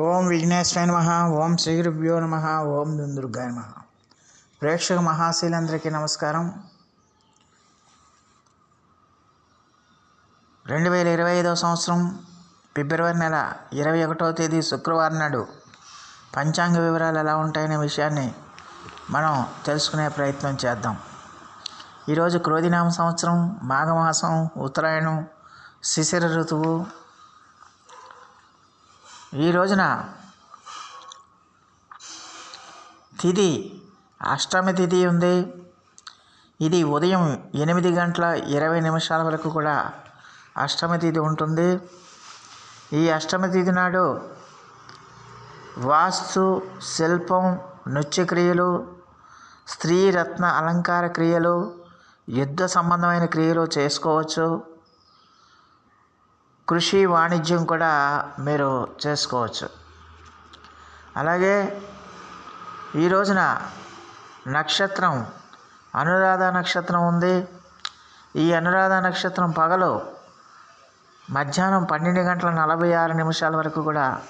ఓం విఘ్నేశ్వరాయ నమ ఓం శ్రీ గురుభ్యో నమ ఓం దుందుర్గాయ నమ. ప్రేక్షక మహాశీలందరికీ నమస్కారం. రెండు వేల ఇరవై ఐదవ సంవత్సరం ఫిబ్రవరి నెల ఇరవై ఒకటవ తేదీ శుక్రవారం నాడు పంచాంగ వివరాలు ఎలా ఉంటాయనే విషయాన్ని మనం తెలుసుకునే ప్రయత్నం చేద్దాం. ఈరోజు క్రోధినామ సంవత్సరం మాఘమాసం ఉత్తరాయణం శిశిర ఋతువు ఈ రోజున తిథి అష్టమి తిథి ఉంది. ఇది ఉదయం ఎనిమిది గంటల ఇరవై నిమిషాల వరకు కూడా అష్టమి తిథి ఉంటుంది. ఈ అష్టమి తిథి నాడు వాస్తు శిల్పం నృత్యక్రియలు స్త్రీరత్న అలంకార క్రియలు యుద్ధ సంబంధమైన క్రియలు చేసుకోవచ్చు. కృషి వాణిజ్యం కూడా మీరు చేసుకోవచ్చు. అలాగే ఈ రోజున నక్షత్రం అనురాధ నక్షత్రం ఉంది. ఈ అనురాధ నక్షత్రం పగలు మధ్యాహ్నం పన్నెండు గంటల నలభై ఆరు నిమిషాల వరకు కూడా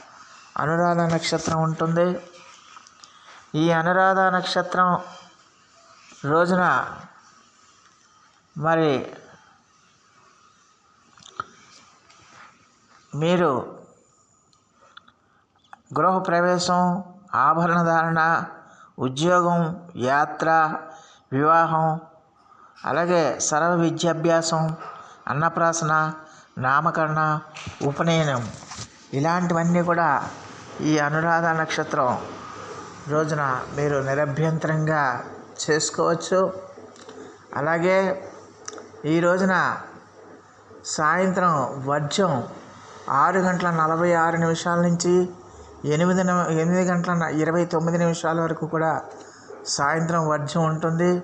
అనురాధ నక్షత్రం ఉంటుంది. ఈ అనురాధ నక్షత్రం రోజున మరి మీరు గృహప్రవేశం ఆభరణ ధారణ ఉద్యోగం యాత్ర వివాహం అలాగే సర్వ విద్యాభ్యాసం అన్నప్రాసన నామకరణ ఉపనయనం ఇలాంటివన్నీ కూడా ఈ అనురాధ నక్షత్రం రోజున మీరు నిరభ్యంతరంగా చేసుకోవచ్చు. అలాగే ఈ రోజున సాయంత్రం వర్జం ఆరు గంటల నలభై ఆరు నిమిషాల నుంచి ఎనిమిది ఎనిమిది గంటల ఇరవై తొమ్మిది నిమిషాల వరకు కూడా సాయంత్రం వర్జం ఉంటుంది.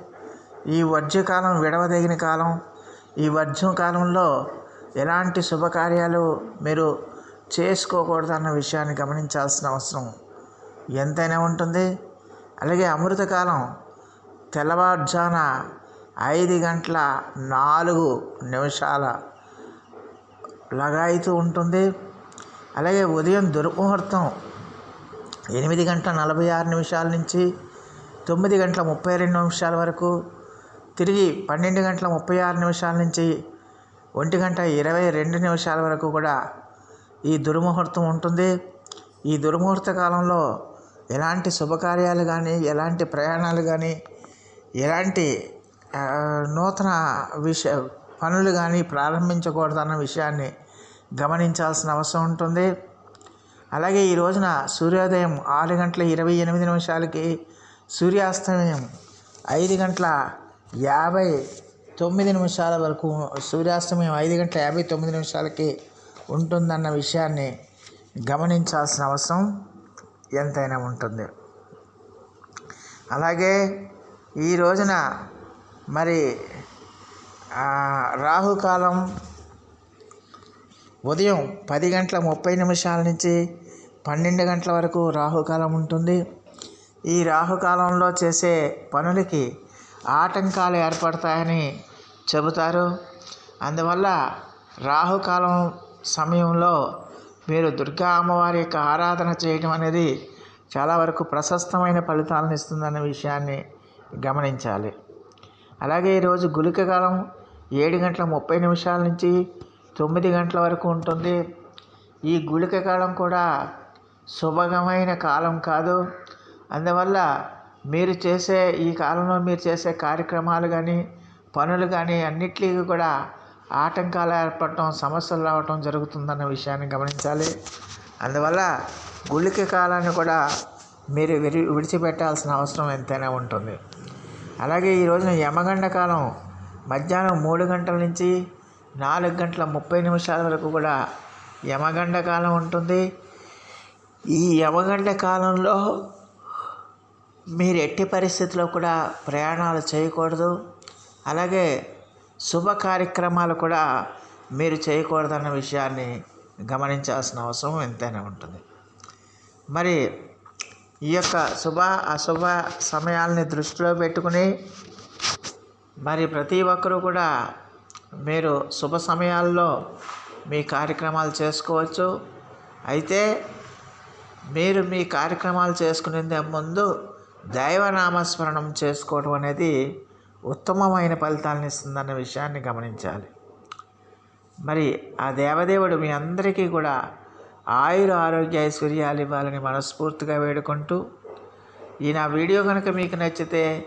ఈ వర్జ్యకాలం విడవదగిన కాలం. ఈ వర్జం కాలంలో ఎలాంటి శుభకార్యాలు మీరు చేసుకోకూడదన్న విషయాన్ని గమనించాల్సిన అవసరం ఎంతైనా ఉంటుంది. అలాగే అమృతకాలం తెల్లవారుజాన ఐదు గంటల నాలుగు నిమిషాల లగాయితూ ఉంటుంది. అలాగే ఉదయం దుర్ముహూర్తం ఎనిమిది గంటల నలభై ఆరు నిమిషాల నుంచి తొమ్మిది గంటల ముప్పై రెండు నిమిషాల వరకు తిరిగి పన్నెండు గంటల ముప్పై ఆరు నిమిషాల నుంచి ఒంటి గంట ఇరవై రెండు నిమిషాల వరకు కూడా ఈ దుర్ముహూర్తం ఉంటుంది. ఈ దుర్ముహూర్త కాలంలో ఎలాంటి శుభకార్యాలు కానీ ఎలాంటి ప్రయాణాలు కానీ ఎలాంటి నూతన విషయ పనులు కానీ ప్రారంభించకూడదన్న విషయాన్ని గమనించాల్సిన అవసరం ఉంటుంది. అలాగే ఈ రోజున సూర్యోదయం ఆరు గంటల ఇరవై ఎనిమిది నిమిషాలకి సూర్యాస్తమయం ఐదు గంటల యాభై తొమ్మిది నిమిషాల వరకు సూర్యాస్తమయం ఐదు గంటల యాభై తొమ్మిది నిమిషాలకి ఉంటుందన్న విషయాన్ని గమనించాల్సిన అవసరం ఎంతైనా ఉంటుంది. అలాగే ఈ రోజున మరి రాహుకాలం ఉదయం పది గంటల ముప్పై నిమిషాల నుంచి పన్నెండు గంటల వరకు రాహుకాలం ఉంటుంది. ఈ రాహుకాలంలో చేసే పనులకి ఆటంకాలు ఏర్పడతాయని చెబుతారు. అందువల్ల రాహుకాలం సమయంలో మీరు దుర్గా అమ్మవారి యొక్క ఆరాధన చేయడం అనేది చాలా వరకు ప్రశస్తమైన ఫలితాలను ఇస్తుందన్న విషయాన్ని గమనించాలి. అలాగే ఈరోజు గుళిక కాలం ఏడు గంటల ముప్పై నిమిషాల నుంచి తొమ్మిది గంటల వరకు ఉంటుంది. ఈ గుళిక కాలం కూడా శుభగమైన కాలం కాదు. అందువల్ల మీరు చేసే ఈ కాలంలో మీరు చేసే కార్యక్రమాలు కానీ పనులు కానీ అన్నిటికీ కూడా ఆటంకాలు ఏర్పడటం సమస్యలు రావటం జరుగుతుందన్న విషయాన్ని గమనించాలి. అందువల్ల గుళిక కాలాన్ని కూడా మీరు విడి విడిచిపెట్టాల్సిన అవసరం ఎంతైనా ఉంటుంది. అలాగే ఈ రోజున యమగండ కాలం మధ్యాహ్నం మూడు గంటల నుంచి నాలుగు గంటల ముప్పై నిమిషాల వరకు కూడా యమగండ కాలం ఉంటుంది. ఈ యమగండ కాలంలో మీరు ఎట్టి పరిస్థితిలో కూడా ప్రయాణాలు చేయకూడదు. అలాగే శుభ కార్యక్రమాలు కూడా మీరు చేయకూడదన్న విషయాన్ని గమనించాల్సిన అవసరం ఎంతైనా ఉంటుంది. మరి ఈ యొక్క శుభ అశుభ సమయాల్ని దృష్టిలో పెట్టుకుని మరి ప్రతి ఒక్కరూ కూడా మీరు శుభ సమయాల్లో మీ కార్యక్రమాలు చేసుకోవచ్చు. అయితే మీరు మీ కార్యక్రమాలు చేసుకునే ముందు దైవనామస్మరణం చేసుకోవడం అనేది ఉత్తమమైన ఫలితాలను ఇస్తుందన్న విషయాన్ని గమనించాలి. మరి ఆ దేవదేవుడు మీ అందరికీ కూడా ఆయుర ఆరోగ్య ఐశ్వర్యాలు ఇవ్వాలని మనస్ఫూర్తిగా వేడుకుంటూ ఈ నా వీడియో కనుక మీకు నచ్చితే